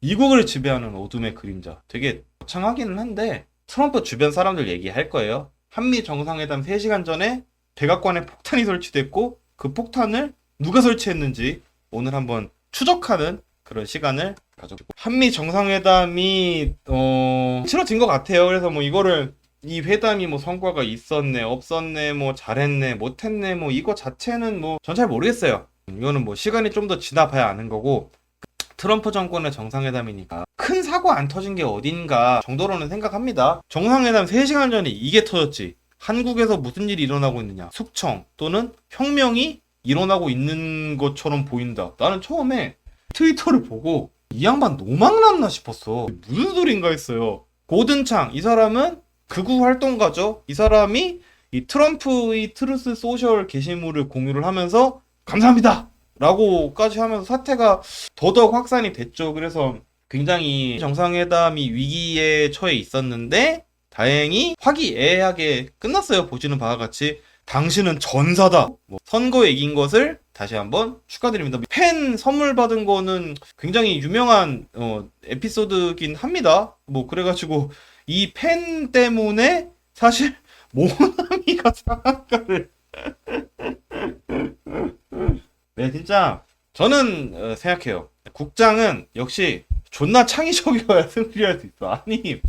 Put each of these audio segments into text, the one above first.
미국을 지배하는 어둠의 그림자. 되게 거창하기는 한데 트럼프 주변 사람들 얘기할 거예요. 한미 정상회담 3시간 전에 백악관에 폭탄이 설치됐고 그 폭탄을 누가 설치했는지 오늘 한번 추적하는 그런 시간을 가졌고 한미 정상회담이 어 치러진 것 같아요. 그래서 뭐 이거를 이 회담이 뭐 성과가 있었네, 없었네, 뭐 잘했네, 못했네, 뭐 이거 자체는 뭐 전 잘 모르겠어요. 이거는 뭐 시간이 좀 더 지나봐야 아는 거고 트럼프 정권의 정상회담이니까 큰 사고 안 터진 게 어딘가 정도로는 생각합니다. 정상회담 3시간 전에 이게 터졌지. 한국에서 무슨 일이 일어나고 있느냐. 숙청 또는 혁명이 일어나고 있는 것처럼 보인다. 나는 처음에 트위터를 보고 이 양반 노망났나 싶었어. 무슨 소린가 했어요. 고든창 이 사람은 극우 활동가죠. 이 사람이 이 트럼프의 트루스 소셜 게시물을 공유를 하면서 감사합니다. 라고까지 하면서 사태가 더더욱 확산이 됐죠. 그래서 굉장히 정상회담이 위기에 처해 있었는데 다행히 화기애애하게 끝났어요. 보시는 바와 같이 당신은 전사다. 뭐 선거에 이긴 것을 다시 한번 축하드립니다. 팬 선물 받은 거는 굉장히 유명한 어, 에피소드긴 합니다. 뭐 그래가지고 이 팬 때문에 사실 모나미가 상한가를 네 진짜 저는 어, 생각해요. 국장은 역시 존나 창의적이어야 승리를 할수 있어. 아니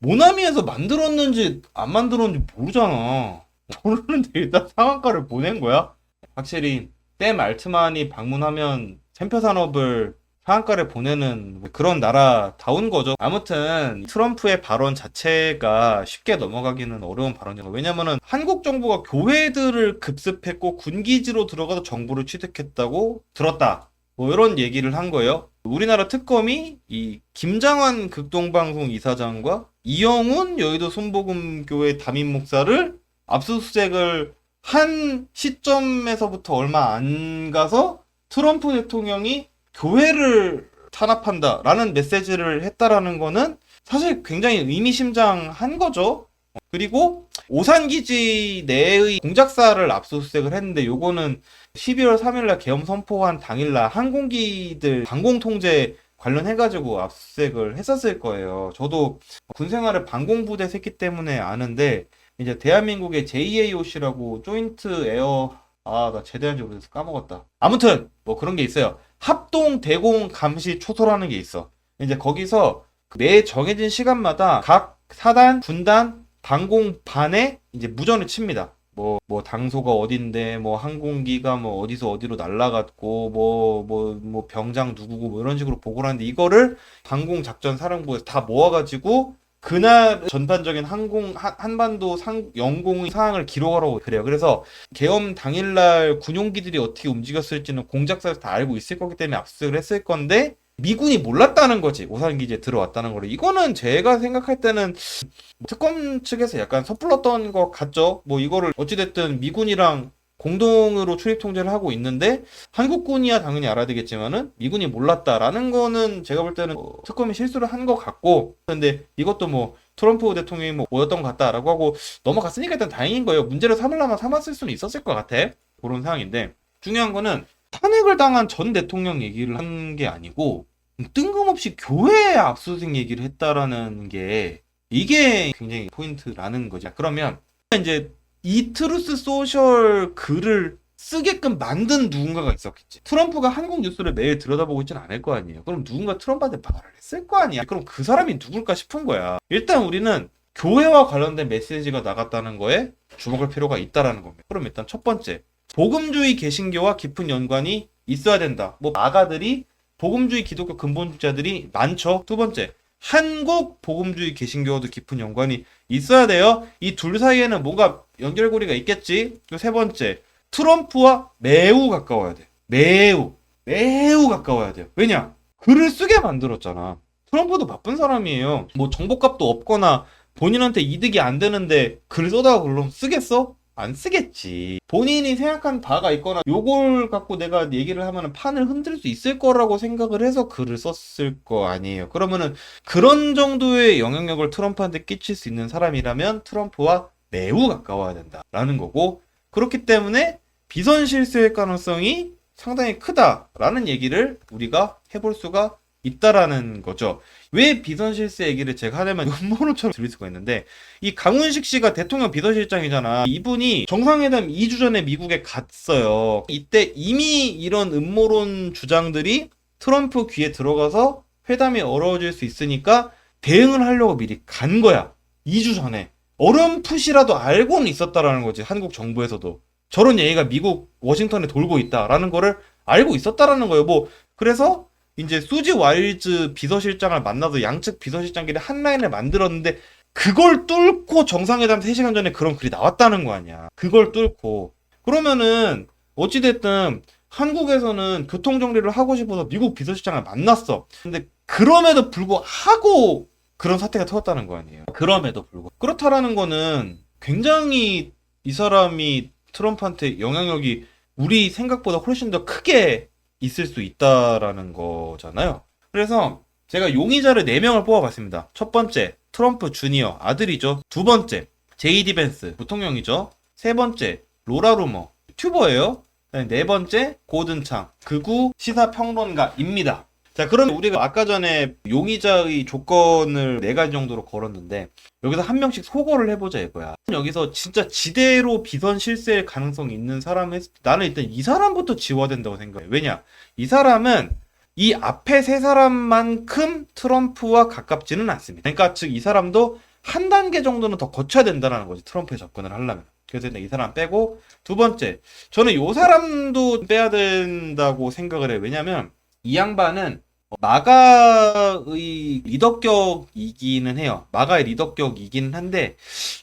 모나미에서 만들었는지 안 만들었는지 모르잖아. 모르는데 일단 상한가를 보낸 거야. 확실히 샘 알트만이 방문하면 샘표 산업을 상한가를 보내는 그런 나라다운 거죠. 아무튼 트럼프의 발언 자체가 쉽게 넘어가기는 어려운 발언이고 왜냐면은 한국 정부가 교회들을 급습했고 군기지로 들어가서 정보를 취득했다고 들었다. 뭐 이런 얘기를 한 거예요. 우리나라 특검이 이 김장환 극동방송 이사장과 이영훈 여의도 순복음교회 담임 목사를 압수수색을 한 시점에서부터 얼마 안 가서 트럼프 대통령이 교회를 탄압한다라는 메시지를 했다라는 거는 사실 굉장히 의미심장한 거죠. 그리고 오산기지 내의 공작사를 압수수색을 했는데 요거는 12월 3일날 계엄 선포한 당일날 항공기들 방공 통제 관련해가지고 압수수색을 했었을 거예요. 저도 군 생활을 방공부대 했기 때문에 아는데 이제 대한민국의 JAOC라고 조인트 에어 아 나 제대한 지 오래돼서 까먹었다. 아무튼 뭐 그런 게 있어요. 합동 대공 감시 초소라는 게 있어. 이제 거기서 매 정해진 시간마다 각 사단, 군단, 방공반에 이제 무전을 칩니다. 뭐, 뭐, 당소가 어딘데, 뭐, 항공기가 뭐, 어디서 어디로 날아갔고, 뭐, 뭐, 뭐, 병장 누구고, 뭐, 이런 식으로 보고를 하는데, 이거를 항공작전사령부에서 다 모아가지고, 그날 전반적인 항공, 한- 한반도 상, 영공의 상황을 기록하라고 그래요. 그래서 계엄 당일날 군용기들이 어떻게 움직였을지는 공작사에서 다 알고 있을 거기 때문에 압수수색을 했을 건데, 미군이 몰랐다는 거지. 오산 기지에 들어왔다는 거를. 이거는 제가 생각할 때는 특검 측에서 약간 섣불렀던 것 같죠. 뭐 이거를 어찌됐든 미군이랑 공동으로 출입 통제를 하고 있는데 한국군이야 당연히 알아야 되겠지만은 미군이 몰랐다라는 거는 제가 볼 때는 어, 특검이 실수를 한 것 같고 근데 이것도 뭐 트럼프 대통령이 뭐 뭐였던 것 같다라고 하고 넘어갔으니까 일단 다행인 거예요. 문제를 삼으려면 삼았을 수는 있었을 것 같아. 그런 상황인데 중요한 거는 탄핵을 당한 전 대통령 얘기를 한 게 아니고 뜬금없이 교회 압수수색 얘기를 했다라는 게 이게 굉장히 포인트라는 거죠. 그러면 이제 이 트루스 소셜 글을 쓰게끔 만든 누군가가 있었겠지. 트럼프가 한국 뉴스를 매일 들여다보고 있지는 않을 거 아니에요. 그럼 누군가 트럼프한테 말을 했을 거 아니야. 그럼 그 사람이 누굴까 싶은 거야. 일단 우리는 교회와 관련된 메시지가 나갔다는 거에 주목할 필요가 있다라는 겁니다. 그럼 일단 첫 번째, 복음주의 개신교와 깊은 연관이 있어야 된다. 뭐 아가들이 복음주의 기독교 근본주의자들이 많죠. 두 번째, 한국 복음주의 개신교와도 깊은 연관이 있어야 돼요. 이 둘 사이에는 뭔가 연결고리가 있겠지. 그리고 세 번째, 트럼프와 매우 가까워야 돼. 매우, 매우 가까워야 돼요. 왜냐? 글을 쓰게 만들었잖아. 트럼프도 바쁜 사람이에요. 뭐 정보값도 없거나 본인한테 이득이 안 되는데 글 써다가 그럼 쓰겠어? 안 쓰겠지. 본인이 생각한 바가 있거나 요걸 갖고 내가 얘기를 하면 판을 흔들 수 있을 거라고 생각을 해서 글을 썼을 거 아니에요. 그러면은 그런 정도의 영향력을 트럼프한테 끼칠 수 있는 사람이라면 트럼프와 매우 가까워야 된다라는 거고 그렇기 때문에 비선 실수의 가능성이 상당히 크다라는 얘기를 우리가 해볼 수가 있다라는 거죠. 왜 비선 실세 얘기를 제가 하려면 음모론처럼 들릴 수가 있는데 이 강훈식 씨가 대통령 비서실장이잖아. 이분이 정상회담 2주 전에 미국에 갔어요. 이때 이미 이런 음모론 주장들이 트럼프 귀에 들어가서 회담이 어려워질 수 있으니까 대응을 하려고 미리 간 거야. 2주 전에. 어렴풋이라도 알고는 있었다라는 거지. 한국 정부에서도. 저런 얘기가 미국 워싱턴에 돌고 있다라는 거를 알고 있었다라는 거예요. 뭐 그래서 이제 수지 와일즈 비서실장을 만나서 양측 비서실장끼리 한 라인을 만들었는데 그걸 뚫고 정상회담 3시간 전에 그런 글이 나왔다는 거 아니야. 그걸 뚫고. 그러면은 어찌됐든 한국에서는 교통정리를 하고 싶어서 미국 비서실장을 만났어. 근데 그럼에도 불구하고 그런 사태가 터졌다는 거 아니에요. 그럼에도 불구하고. 그렇다라는 거는 굉장히 이 사람이 트럼프한테 영향력이 우리 생각보다 훨씬 더 크게 있을 수 있다라는 거잖아요. 그래서 제가 용의자를 4명을 뽑아봤습니다. 첫 번째, 트럼프 주니어, 아들이죠. 두 번째, 제이디 벤스, 부통령이죠. 세 번째, 로라 루머, 튜버예요. 그다음에 네 번째, 고든창, 극우 시사평론가입니다. 자, 그러면 우리가 아까 전에 용의자의 조건을 네 가지 정도로 걸었는데, 여기서 한 명씩 소거를 해보자 이거야. 여기서 진짜 지대로 비선 실세일 가능성이 있는 사람을 했을 때 나는 일단 이 사람부터 지워야 된다고 생각해. 왜냐? 이 사람은 이 앞에 세 사람만큼 트럼프와 가깝지는 않습니다. 그러니까 즉 이 사람도 한 단계 정도는 더 거쳐야 된다는 거지. 트럼프에 접근을 하려면. 그래서 이 사람 빼고 두 번째, 저는 이 사람도 빼야 된다고 생각을 해요. 왜냐면 이 양반은 마가의 리더격이기는 해요. 마가의 리더격이기는 한데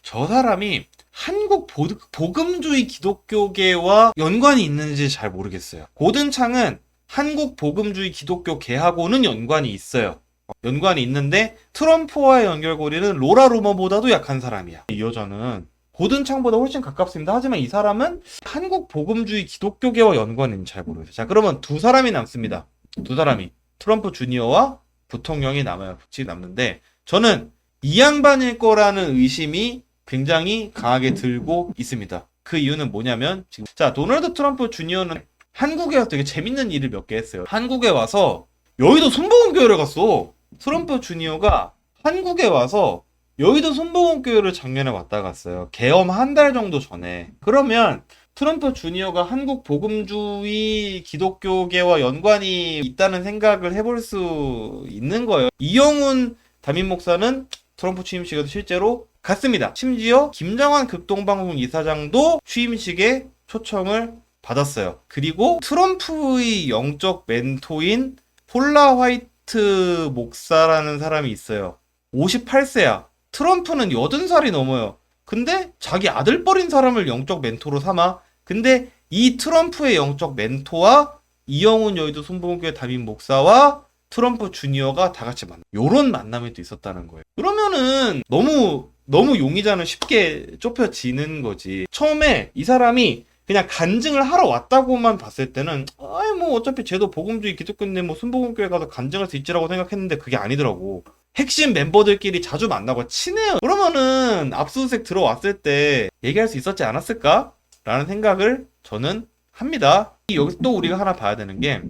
저 사람이 한국 보- 복음주의 기독교계와 연관이 있는지 잘 모르겠어요. 고든창은 한국 복음주의 기독교계하고는 연관이 있어요. 어, 연관이 있는데 트럼프와의 연결고리는 로라 루머보다도 약한 사람이야. 이 여자는 고든창보다 훨씬 가깝습니다. 하지만 이 사람은 한국 복음주의 기독교계와 있는지 잘 모르겠어요. 자, 그러면 두 사람이 남습니다. 두 사람이. 트럼프 주니어와 부통령이 남아요. 붙이 남는데 저는 이 양반일 거라는 의심이 굉장히 강하게 들고 있습니다. 그 이유는 뭐냐면 지금 자 도널드 트럼프 주니어는 한국에 와서 되게 재밌는 일을 몇 개 했어요. 한국에 와서 여의도 순복음교회를 갔어. 트럼프 주니어가 한국에 와서 여의도 순복음교회를 작년에 왔다 갔어요. 개엄 한 달 정도 전에. 그러면 트럼프 주니어가 한국 복음주의 기독교계와 연관이 있다는 생각을 해볼 수 있는 거예요. 이영훈 담임 목사는 트럼프 취임식에도 실제로 갔습니다. 심지어 김정환 극동방송 이사장도 취임식에 초청을 받았어요. 그리고 트럼프의 영적 멘토인 폴라 화이트 목사라는 사람이 있어요. 58세야. 트럼프는 80살이 넘어요. 근데 자기 아들뻘인 사람을 영적 멘토로 삼아. 근데 이 트럼프의 영적 멘토와 이영훈 여의도 순복음교회 담임 목사와 트럼프 주니어가 다 같이 만나. 요런 만남이 또 있었다는 거예요. 그러면은 너무 너무 용의자는 쉽게 좁혀지는 거지. 처음에 이 사람이 그냥 간증을 하러 왔다고만 봤을 때는 아이 뭐 어차피 쟤도 복음주의 기독교인데 뭐 순복음교회 가서 간증할 수 있지라고 생각했는데 그게 아니더라고. 핵심 멤버들끼리 자주 만나고 친해요. 그러면은 압수수색 들어왔을 때 얘기할 수 있었지 않았을까? 라는 생각을 저는 합니다. 여기서 또 우리가 하나 봐야 되는 게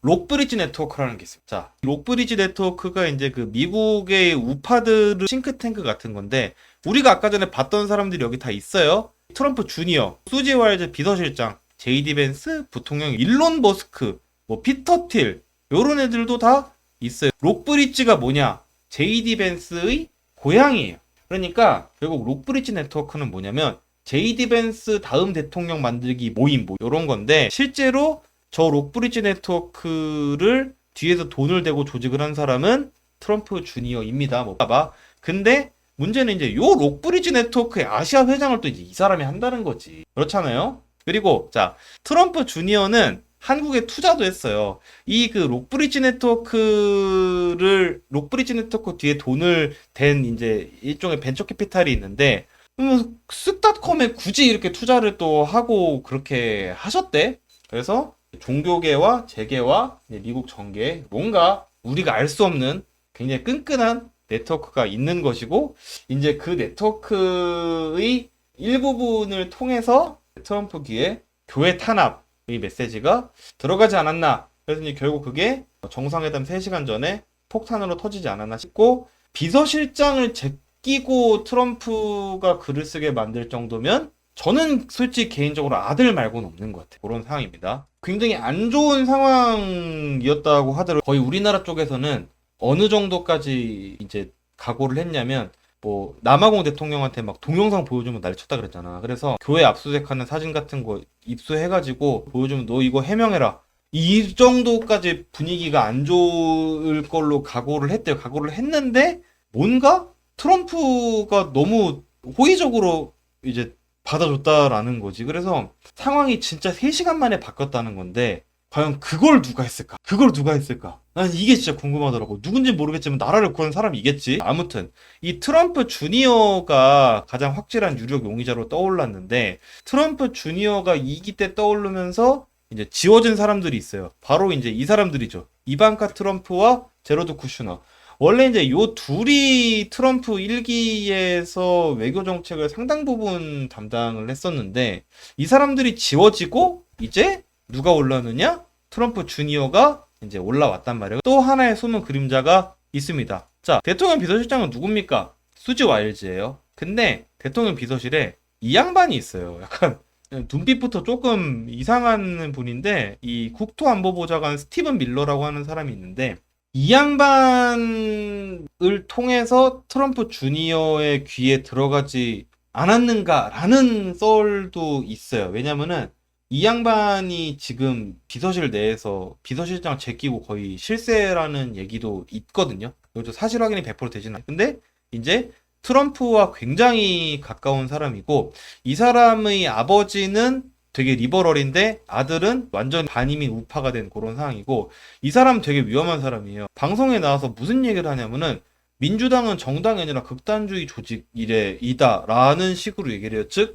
록브리지 네트워크라는 게 있습니다. 자, 록브리지 네트워크가 이제 그 미국의 우파들 싱크탱크 같은 건데 우리가 아까 전에 봤던 사람들이 여기 다 있어요. 트럼프 주니어, 수지 와일즈 비서실장, 제이디 벤스 부통령, 일론 머스크, 뭐 피터 틸 요런 애들도 다 있어요. 록브리지가 뭐냐? 제이디 벤스의 고향이에요. 그러니까 결국 록브리지 네트워크는 뭐냐면 제이디 벤스 다음 대통령 만들기 모임 뭐 이런 건데 실제로 저 록브리지 네트워크를 뒤에서 돈을 대고 조직을 한 사람은 트럼프 주니어입니다. 뭐 봐봐. 근데 문제는 이제 요 록브리지 네트워크의 아시아 회장을 또 이제 이 사람이 한다는 거지. 그렇잖아요. 그리고 자 트럼프 주니어는 한국에 투자도 했어요. 이 그 록브리지 네트워크를 록브리지 네트워크 뒤에 돈을 댄 이제 일종의 벤처 캐피탈이 있는데 음, 쓱닷컴에 굳이 이렇게 투자를 또 하고 그렇게 하셨대. 그래서 종교계와 재계와 미국 정계 뭔가 우리가 알 수 없는 굉장히 끈끈한 네트워크가 있는 것이고 이제 그 네트워크의 일부분을 통해서 트럼프 귀에 교회 탄압 의 메시지가 들어가지 않았나. 그래서 이제 결국 그게 정상회담 3시간 전에 폭탄으로 터지지 않았나 싶고 비서실장을 제끼고 트럼프가 글을 쓰게 만들 정도면 저는 솔직히 개인적으로 아들 말고는 없는 것 같아요. 그런 상황입니다. 굉장히 안 좋은 상황이었다고 하더라도 거의 우리나라 쪽에서는 어느 정도까지 이제 각오를 했냐면 뭐 남아공 대통령한테 막 동영상 보여주면 난리 쳤다 그랬잖아. 그래서 교회 압수수색하는 사진 같은 거 입수해가지고 보여주면 너 이거 해명해라. 이 정도까지 분위기가 안 좋을 걸로 각오를 했대요. 각오를 했는데 뭔가 트럼프가 너무 호의적으로 이제 받아줬다라는 거지. 그래서 상황이 진짜 3시간 만에 바뀌었다는 건데 과연 그걸 누가 했을까? 그걸 누가 했을까? 난 이게 진짜 궁금하더라고. 누군지 모르겠지만 나라를 구한 사람이겠지. 아무튼 이 트럼프 주니어가 가장 확실한 유력 용의자로 떠올랐는데 트럼프 주니어가 2기 때 떠오르면서 이제 지워진 사람들이 있어요. 바로 이제 이 사람들이죠. 이반카 트럼프와 제로드 쿠슈너. 원래 이제 요 둘이 트럼프 1기에서 외교 정책을 상당 부분 담당을 했었는데 이 사람들이 지워지고 이제 누가 올라오느냐? 트럼프 주니어가 이제 올라왔단 말이에요. 또 하나의 숨은 그림자가 있습니다. 자, 대통령 비서실장은 누굽니까? 수지 와일즈예요. 근데 대통령 비서실에 이 양반이 있어요. 약간 눈빛부터 조금 이상한 분인데 이 국토안보보좌관 스티븐 밀러라고 하는 사람이 있는데 이 양반을 통해서 트럼프 주니어의 귀에 들어가지 않았는가라는 썰도 있어요. 왜냐면은 이 양반이 지금 비서실 내에서 비서실장 제끼고 거의 실세라는 얘기도 있거든요. 이것도 사실 확인이 100% 되진 않아요. 근데 이제 트럼프와 굉장히 가까운 사람이고 이 사람의 아버지는 되게 리버럴인데 아들은 완전 반이민 우파가 된 그런 상황이고 이 사람 되게 위험한 사람이에요. 방송에 나와서 무슨 얘기를 하냐면은 민주당은 정당이 아니라 극단주의 조직 이래 이다라는 식으로 얘기를 해요. 즉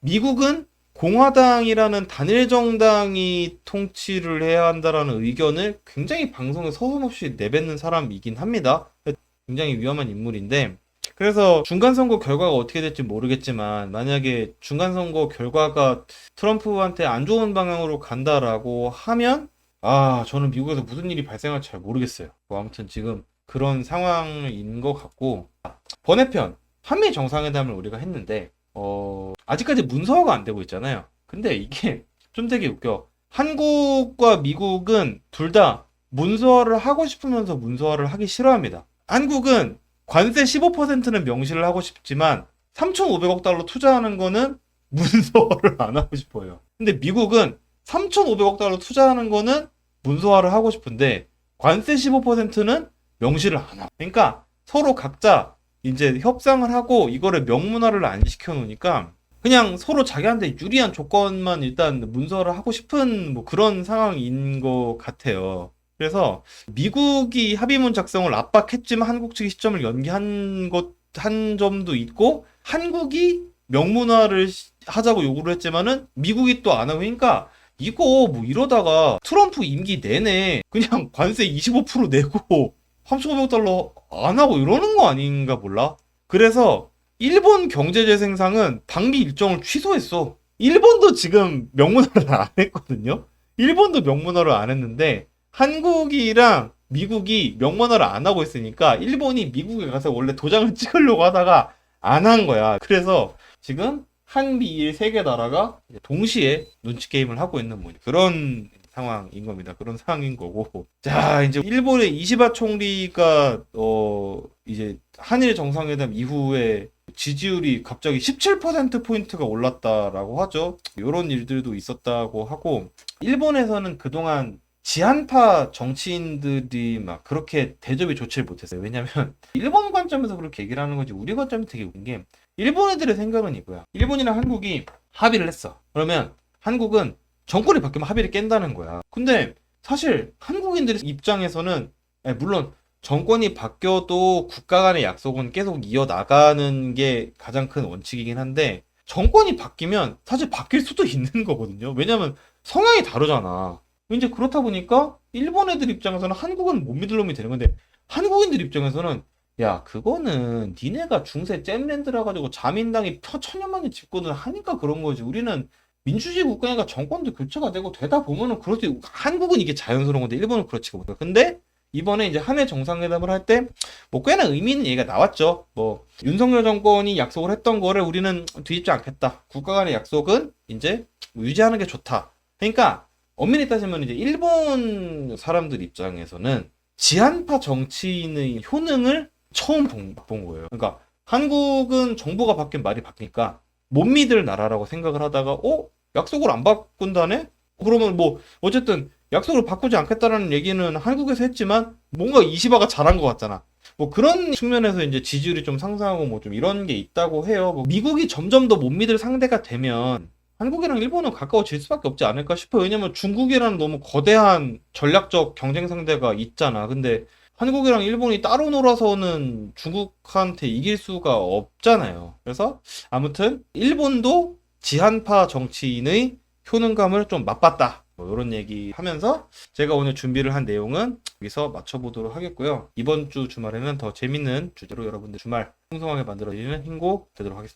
미국은 공화당이라는 단일 정당이 통치를 해야 한다라는 의견을 굉장히 방송에 서슴없이 내뱉는 사람이긴 합니다. 굉장히 위험한 인물인데 그래서 중간선거 결과가 어떻게 될지 모르겠지만 만약에 중간선거 결과가 트럼프한테 안 좋은 방향으로 간다라고 하면 아 저는 미국에서 무슨 일이 발생할지 잘 모르겠어요. 뭐 아무튼 지금 그런 상황인 것 같고 번외편 한미 정상회담을 우리가 했는데 어 아직까지 문서화가 안 되고 있잖아요. 근데 이게 좀 되게 웃겨. 한국과 미국은 둘 다 문서화를 하고 싶으면서 문서화를 하기 싫어합니다. 한국은 관세 15%는 명시를 하고 싶지만 3,500억 달러 투자하는 거는 문서화를 안 하고 싶어요. 근데 미국은 3,500억 달러 투자하는 거는 문서화를 하고 싶은데 관세 15%는 명시를 안 하고. 그러니까 서로 각자 이제 협상을 하고 이거를 명문화를 안 시켜 놓으니까 그냥 서로 자기한테 유리한 조건만 일단 문서를 하고 싶은 뭐 그런 상황인 것 같아요. 그래서 미국이 합의문 작성을 압박했지만 한국 측이 시점을 연기한 것 한 점도 있고 한국이 명문화를 하자고 요구를 했지만은 미국이 또 안 하고 그러니까 이거 뭐 이러다가 트럼프 임기 내내 그냥 관세 25% 내고 3,500억 달러 안 하고 이러는 거 아닌가 몰라. 그래서 일본 경제재생상은 방미 일정을 취소했어. 일본도 지금 명문화를 안 했거든요. 일본도 명문화를 안 했는데 한국이랑 미국이 명문화를 안 하고 있으니까 일본이 미국에 가서 원래 도장을 찍으려고 하다가 안 한 거야. 그래서 지금 한미일 세 개 나라가 동시에 눈치 게임을 하고 있는 뭐 그런 상황인 겁니다. 그런 상황인 거고. 자, 이제 일본의 이시바 총리가 어 이제 한일 정상회담 이후에 지지율이 갑자기 17% 포인트가 올랐다라고 하죠. 이런 일들도 있었다고 하고 일본에서는 그동안 지한파 정치인들이 막 그렇게 대접이 좋지를 못했어요. 왜냐면 일본 관점에서 그렇게 얘기를 하는 거지 우리 관점이 되게 웃긴 게 일본 애들의 생각은 이거야. 일본이랑 한국이 합의를 했어. 그러면 한국은 정권이 바뀌면 합의를 깬다는 거야. 근데 사실 한국인들의 입장에서는 아니, 물론 정권이 바뀌어도 국가 간의 약속은 계속 이어나가는 게 가장 큰 원칙이긴 한데 정권이 바뀌면 사실 바뀔 수도 있는 거거든요. 왜냐면 성향이 다르잖아. 이제 그렇다 보니까 일본 애들 입장에서는 한국은 못 믿을 놈이 되는 건데 한국인들 입장에서는 야 그거는 니네가 중세 잼랜드라 가지고 자민당이 천년만에 집권을 하니까 그런 거지 우리는 민주주의 국가니까 정권도 교체가 되고 되다 보면은 그렇지 한국은 이게 자연스러운 건데 일본은 그렇지가 못해. 근데 이번에 이제 한해 정상회담을 할 때 뭐 꽤나 의미 있는 얘기가 나왔죠. 뭐 윤석열 정권이 약속을 했던 거를 우리는 뒤집지 않겠다. 국가 간의 약속은 이제 유지하는 게 좋다. 그러니까 엄밀히 따지면 이제 일본 사람들 입장에서는 지한파 정치인의 효능을 처음 본, 본 거예요. 그러니까 한국은 정부가 바뀐 말이 바뀌니까 못 믿을 나라라고 생각을 하다가 어 약속을 안 바꾼다네? 그러면 뭐 어쨌든 약속을 바꾸지 않겠다라는 얘기는 한국에서 했지만 뭔가 이시바가 잘한 것 같잖아. 뭐 그런 측면에서 이제 지지율이 좀 상승하고 뭐 좀 이런 게 있다고 해요. 뭐 미국이 점점 더 못 믿을 상대가 되면 한국이랑 일본은 가까워질 수밖에 없지 않을까 싶어요. 왜냐면 중국이라는 너무 거대한 전략적 경쟁 상대가 있잖아. 근데 한국이랑 일본이 따로 놀아서는 중국한테 이길 수가 없잖아요. 그래서 아무튼 일본도 지한파 정치인의 효능감을 좀 맛봤다. 뭐 이런 얘기 하면서 제가 오늘 준비를 한 내용은 여기서 맞춰보도록 하겠고요. 이번 주 주말에는 더 재밌는 주제로 여러분들 주말 풍성하게 만들어지는 hin고 되도록 하겠습니다.